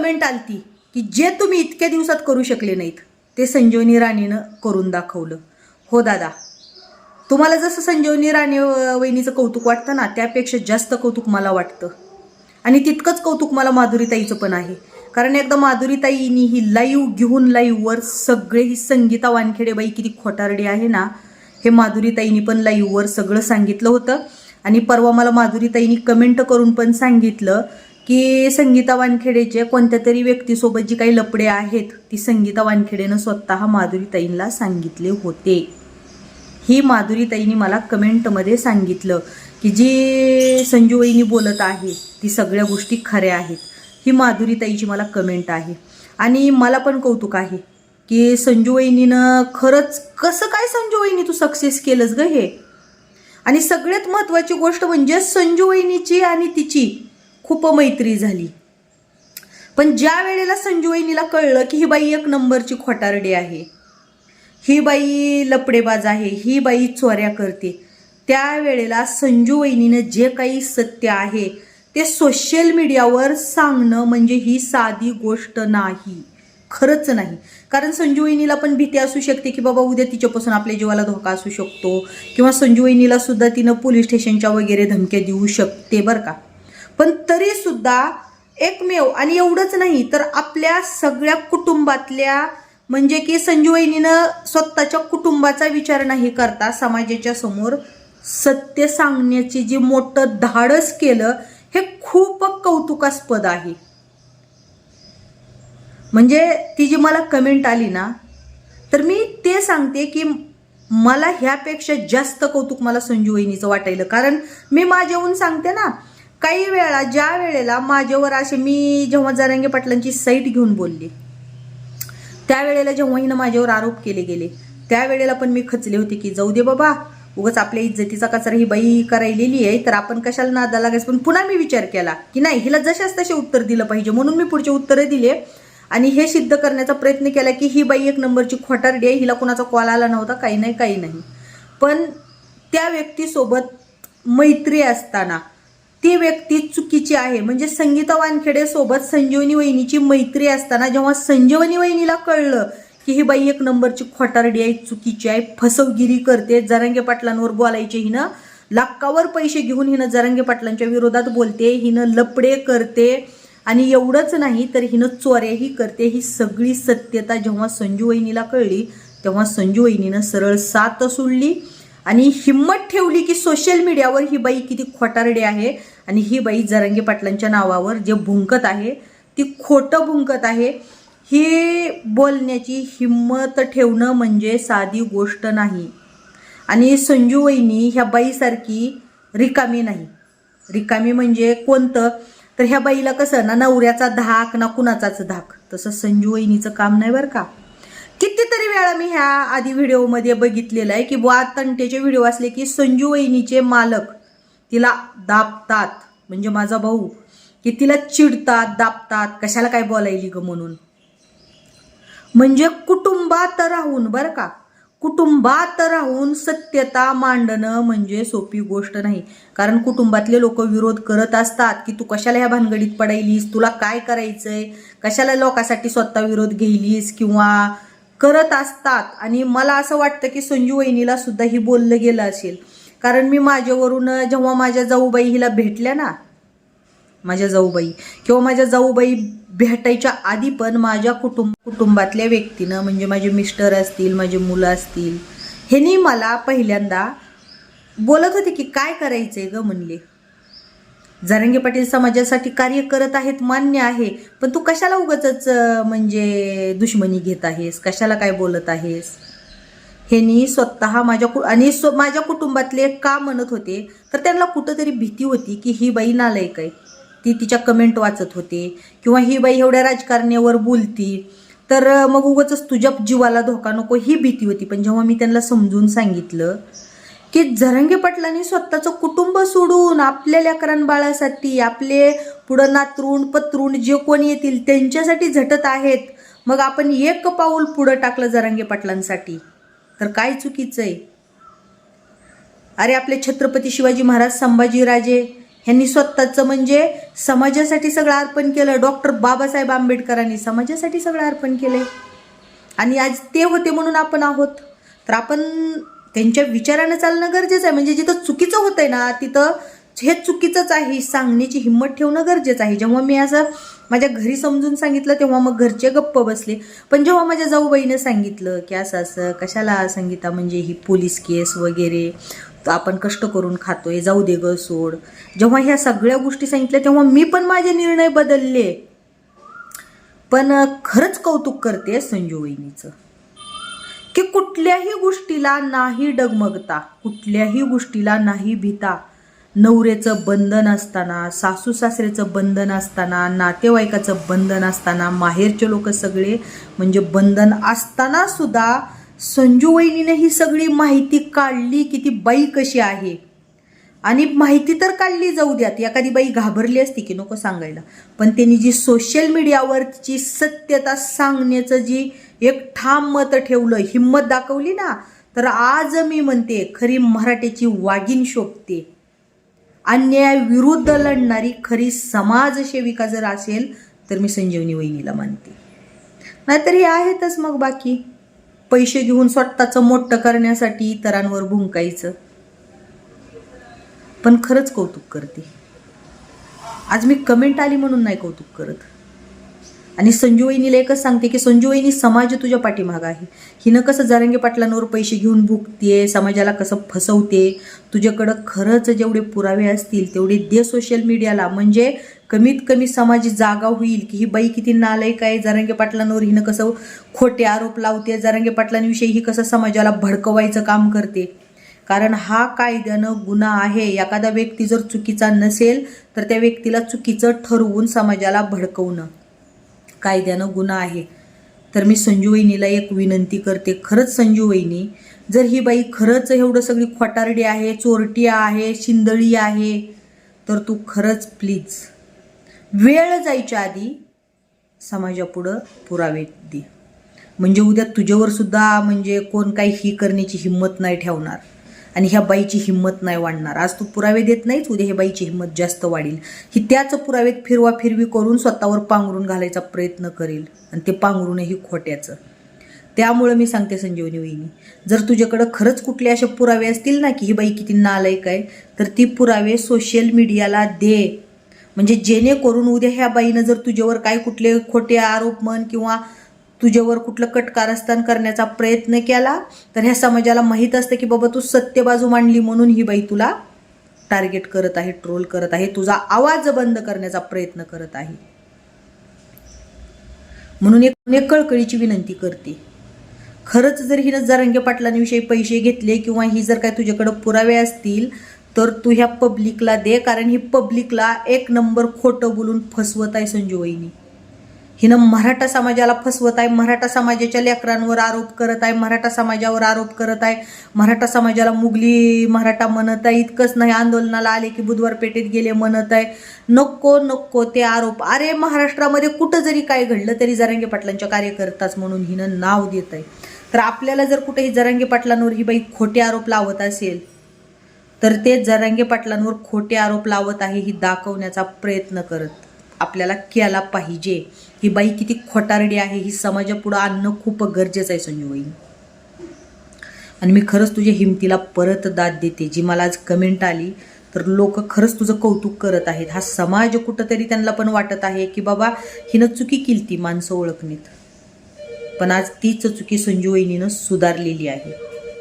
Comment आलती की जे तुम्ही इतक्या दिवसात करू शकले नाहीत ते संजीवनी राणीनं करून दाखवलं. हो दादा तुम्हाला जसं संजीवनी राणे वहिनीचं कौतुक वाटतं ना त्यापेक्षा जास्त कौतुक मला वाटतं. आणि तितकंच कौतुक मला माधुरीताईचं पण आहे. कारण एकदा माधुरीताईनी ही लाईव्ह घेऊन लाईव्हवर सगळे ही संगीता वानखेडेबाई किती खोटारडी आहे ना हे माधुरीताईनी पण लाईव्हवर सगळं सांगितलं होतं. आणि परवा मला माधुरीताईनी कमेंट करून पण सांगितलं की संगीता वानखेडेचे कोणत्या तरी व्यक्तीसोबत जी काही लपडे आहेत ती संगीता वानखेडेनं स्वतः माधुरीताईंना सांगितले होते. ही माधुरीताईंनी मला कमेंटमध्ये सांगितलं की जी संजूबाईंनी बोलत आहे ती सगळ्या गोष्टी खऱ्या आहेत. ही माधुरीताईची मला कमेंट आहे. आणि मला पण कौतुक आहे की संजूबाईंनीनं खरंच कसं काय संजूबाईंनी तू सक्सेस केलंस ग हे? आणि सगळ्यात महत्त्वाची गोष्ट म्हणजे संजूबाईंनीची आणि तिची खूप मैत्री झाली. पण ज्या वेळेला संजूबाईंनीला कळलं की ही बाई एक नंबरची खोटारडी आहे ही बाई लपडेबाज आहे ही बाई चोऱ्या करते त्यावेळेला संजू वहिनीनं जे काही सत्य आहे ते सोशल मीडियावर सांगणं म्हणजे ही साधी गोष्ट नाही खरंच नाही. कारण संजू वहिनीला पण भीती असू शकते की बाबा उद्या तिच्यापासून आपल्या जीवाला धोका असू शकतो किंवा संजूवहिनीला सुद्धा तिनं पोलीस स्टेशनच्या वगैरे धमक्या देऊ शकते बरं का. पण तरीसुद्धा एकमेव आणि एवढंच नाही तर आपल्या सगळ्या कुटुंबातल्या म्हणजे की संजीवहिनीनं स्वतःच्या कुटुंबाचा विचार नाही करता समाजाच्या समोर सत्य सांगण्याची जी मोठं धाडस केलं हे खूप कौतुकास्पद आहे. म्हणजे ती जी मला कमेंट आली ना तर मी ते सांगते की मला ह्यापेक्षा जास्त कौतुक मला संजू वहिनीचं वाटायलं. कारण मी माझ्याहून सांगते ना काही वेळा ज्या वेळेला माझ्यावर असे मी जेव्हा जरांगे पाटलांची साईट घेऊन बोलली त्यावेळेला जेव्हा हिनं माझ्यावर आरोप केले गेले त्यावेळेला पण मी खचले होते की जाऊ दे बाबा उगाच आपल्या इज्जतीचा कचरा ही बाई करायलेली आहे तर आपण कशाला नादा लागायचं पण पुन्हा मी विचार केला की नाही हिला जशाच तसे उत्तर दिलं पाहिजे म्हणून मी पुढचे उत्तरं दिले आणि हे सिद्ध करण्याचा प्रयत्न केला की ही बाई एक नंबरची खोटारडी आहे हिला कुणाचा कॉल आला नव्हता काही नाही काही नाही. पण त्या व्यक्तीसोबत मैत्री असताना ती व्यक्ती चुकीची आहे. म्हणजे संगीता वानखेडे सोबत संजीवनी वहिनीची मैत्री असताना जेव्हा संजीवनी वहिनीला कळलं की ही बाई एक नंबरची खोटारडी आहे चुकीची आहे फसवगिरी करते जरांगे पाटलांवर बोलायचे हिनं लाखावर पैसे घेऊन हिनं जरांगे पाटलांच्या विरोधात बोलते हिनं लपडे करते आणि एवढंच नाही तर हिनं चोऱ्याही करते. ही सगळी सत्यता जेव्हा संजू वहिनीला कळली तेव्हा संजू वहिनीनं सरळ साथ सोडली आणि हिंमत ठेवली की सोशल मीडियावर ही बाई किती खोटारडी आहे आणि ही बाई जरंगे पाटलांच्या नावावर जे भुंकत आहे ती खोटं भुंकत आहे. ही बोलण्याची हिंमत ठेवणं म्हणजे साधी गोष्ट नाही. आणि संजू वहिनी ह्या बाईसारखी रिकामी नाही. रिकामी म्हणजे कोणतं? तर ह्या बाईला कसं ना नवऱ्याचा धाक ना कुणाचाच धाक. तसं संजू वहिनीचं काम नाही बरं का? कितीतरी वेळा मी ह्या आधी व्हिडिओमध्ये बघितलेलं आहे की बुवा तंटेचे व्हिडिओ असले की संजू वहिनीचे मालक तिला दाबतात. म्हणजे माझा भाऊ की तिला चिडतात दाबतात. कशाला काय बोलायली ग म्हणून? म्हणजे कुटुंबात राहून बरं का? कुटुंबात राहून सत्यता मांडणं म्हणजे सोपी गोष्ट नाही. कारण कुटुंबातले लोक विरोध करत असतात की तू कशाला ह्या भानगडीत पडायलीस? तुला काय करायचंय? कशाला लोकांसाठी स्वतः विरोध घेईलीस? किंवा करत असतात. आणि मला असं वाटतं की संजू वहिनीला सुद्धा ही बोललं गेलं असेल. कारण मी माझ्यावरून जेव्हा माझ्या जाऊबाई हिला भेटल्या ना माझ्या जाऊबाई किंवा माझ्या जाऊबाई भेटायच्या आधी पण माझ्या कुटुंब कुटुंबातल्या व्यक्तीनं म्हणजे माझे मिस्टर असतील माझे मुलं असतील ह्यांनी मला पहिल्यांदा बोलत होते की काय करायचंय ग? म्हणले. जरंगे पाटील समाजासाठी कार्य करत आहेत मान्य आहे पण तू कशाला उगाच म्हणजे दुश्मनी घेत आहेस? कशाला काय बोलत आहेस? ह्यांनी स्वतः माझ्या कु आणि स्व माझ्या कुटुंबातले का म्हणत होते तर त्यांना कुठंतरी भीती होती की ही बाई नालायक आहे. ती तिच्या कमेंट वाचत होते किंवा ही बाई एवढ्या राजकारण्यावर बोलती तर मग उगच तुझ्या जीवाला धोका नको ही भीती होती. पण जेव्हा मी त्यांना समजून सांगितलं की झरंगे पाटलांनी स्वतःचं कुटुंब सोडून आपल्या लेकरां बाळासाठी आपले पुढं नातरूण पत्रून जे कोणी येतील त्यांच्यासाठी झटत आहेत मग आपण एक पाऊल पुढं टाकलं जरांगे पाटलांसाठी. तर काय चुकीचं आहे? अरे आपले छत्रपती शिवाजी महाराज संभाजीराजे ह्यांनी स्वतःचं म्हणजे समाजासाठी सगळं अर्पण केलं. डॉक्टर बाबासाहेब आंबेडकरांनी समाजासाठी सगळं अर्पण केलंय. आणि आज ते होते म्हणून आपण आहोत. तर आपण त्यांच्या विचारानं चालणं गरजेचं आहे. म्हणजे जिथं चुकीचं होतंय ना तिथं हे चुकीचंच आहे सांगण्याची हिंमत ठेवणं गरजेचं आहे. जेव्हा मी असं माझ्या घरी समजून सांगितलं तेव्हा मग घरचे गप्प बसले. पण जेव्हा माझ्या जाऊबाईनं सांगितलं की असं असं कशाला संगीता म्हणजे ही पोलीस केस वगैरे आपण कष्ट करून खातोय जाऊ दे ग सोड. जेव्हा ह्या सगळ्या गोष्टी सांगितल्या तेव्हा मी पण माझे निर्णय बदलले. पण खरंच कौतुक करते संजू वहिनीचं. की कुठल्याही गोष्टीला नाही डगमगता कुठल्याही गोष्टीला नाही भीता. नवऱ्याचं बंधन असताना सासू सासऱ्याचं बंधन असताना नातेवाईकाचं बंधन असताना माहेरचे लोक सगळे म्हणजे बंधन असताना सुद्धा संजू वहिनीने ही सगळी माहिती काढली की ती बाई कशी आहे. आणि माहिती तर काढली जाऊ द्यात एखादी बाई घाबरली असती की नको सांगायला. पण त्यांनी जी सोशल मीडियावरची सत्यता सांगण्याचं जी एक ठाम मत ठेवलं हिंमत दाखवली ना तर आज मी म्हणते खरी मराठीची वागीन शोभते. अन्यायाविरुद्ध लढणारी खरी समाजसेविका जर असेल तर मी संजीवनी वहिनीला मानते. नाहीतर हे आहेतच मग बाकी. पैसे घेऊन स्वतःचं मोठं करण्यासाठी इतरांवर भुंकायचं. पण खरंच कौतुक करते. आज मी कमेंट आली म्हणून नाही कौतुक करत. आणि संजूवहिनीला एकच सांगते की संजू समाज तुझ्या पाठीमागं आहे. हिनं कसं जरंगे पाटलांवर पैसे घेऊन भुकते समाजाला कसं फसवते तुझ्याकडं खरंच जेवढे पुरावे असतील तेवढे दे सोशल मीडियाला म्हणजे कमीत कमी समाज जागा होईल की ही बाई किती नालायक आहे जरांगे पाटलांवर हिनं कसं खोटे आरोप लावते जरांगे पाटलांविषयी ही कसं समाजाला भडकवायचं काम करते. कारण हा कायद्यानं गुन्हा आहे. एखादा व्यक्ती जर चुकीचा नसेल तर त्या व्यक्तीला चुकीचं ठरवून समाजाला भडकवणं. कायद्यानं गुन्हा आहे. तर मी संजू वहिनीला एक विनंती करते खरंच संजू वहिनी जर ही बाई खरंच एवढं सगळी खोटारडी आहे चोरटी आहे शिंदळी आहे तर तू खरंच प्लीज वेळ जायच्या आधी समाजापुढं पुरावे दे. म्हणजे उद्या तुझ्यावर सुद्धा म्हणजे कोण काही ही करण्याची हिंमत नाही ठेवणार. आणि ह्या बाईची हिंमत नाही वाढणार. आज तू पुरावे देत नाहीच उद्या ह्या बाईची हिंमत जास्त वाढेल. ही त्याच पुरावेत फिरवा फिरवी करून स्वतःवर पांघरून घालायचा प्रयत्न करेल. आणि ते पांघरूनही खोट्याचं. त्यामुळं मी सांगते संजीवनी वहिनी जर तुझ्याकडं खरंच कुठले असे पुरावे असतील ना की ही बाई किती नालायक आहे तर ती पुरावे सोशल मीडियाला दे. म्हणजे जेणेकरून उद्या ह्या बाईनं जर तुझ्यावर काय कुठले खोटे आरोप म्हण किंवा तुझ्यावर कुठलं कटकारस्थान करण्याचा प्रयत्न केला तर ह्या समाजाला माहीत असतं की बाबा तू सत्य बाजू मांडली म्हणून ही बाई तुला टार्गेट करत आहे ट्रोल करत आहे तुझा आवाज बंद करण्याचा प्रयत्न करत आहे. म्हणून एक कळकळीची विनंती करते. खरंच जर हिनं जरंगे पाटलांविषयी पैसे घेतले किंवा ही जर काय तुझ्याकडं पुरावे असतील तर तू ह्या पब्लिकला दे कारण ही पब्लिकला एक नंबर खोटं बोलून फसवत आहे संजूबाईनी. हिनं मराठा समाजाला फसवत आहे मराठा समाजाच्या लेकरांवर आरोप करत आहे मराठा समाजावर आरोप करत आहे. मराठा समाजाला मुगली मराठा म्हणत आहे इतकंच नाही आंदोलनाला आले की बुधवार पेठेत गेले म्हणत आहे. नको नको ते आरोप. अरे महाराष्ट्रामध्ये कुठं जरी काय घडलं तरी जरांगे पाटलांच्या कार्यकर्ताच म्हणून हिनं नाव देत आहे. तर आपल्याला जर कुठेही जरांगे पाटलांवर ही बाई खोटे आरोप लावत असेल तर ते जरांगे पाटलांवर खोटे आरोप लावत आहे ही दाखवण्याचा प्रयत्न करत आपल्याला केला पाहिजे. ही बाई किती खोटारडी आहे ही समाजापुढं आणणं खूप गरजेचं आहे संजू आणि मी खरंच तुझ्या हिमतीला परत दाद देते. जी मला आज कमेंट आली तर लोक खरंच तुझं कौतुक करत आहेत. हा समाज कुठंतरी त्यांना पण वाटत आहे की बाबा हिनं चुकी केली ती माणसं ओळखणीत. पण आज तीच चुकी संजू सुधारलेली आहे.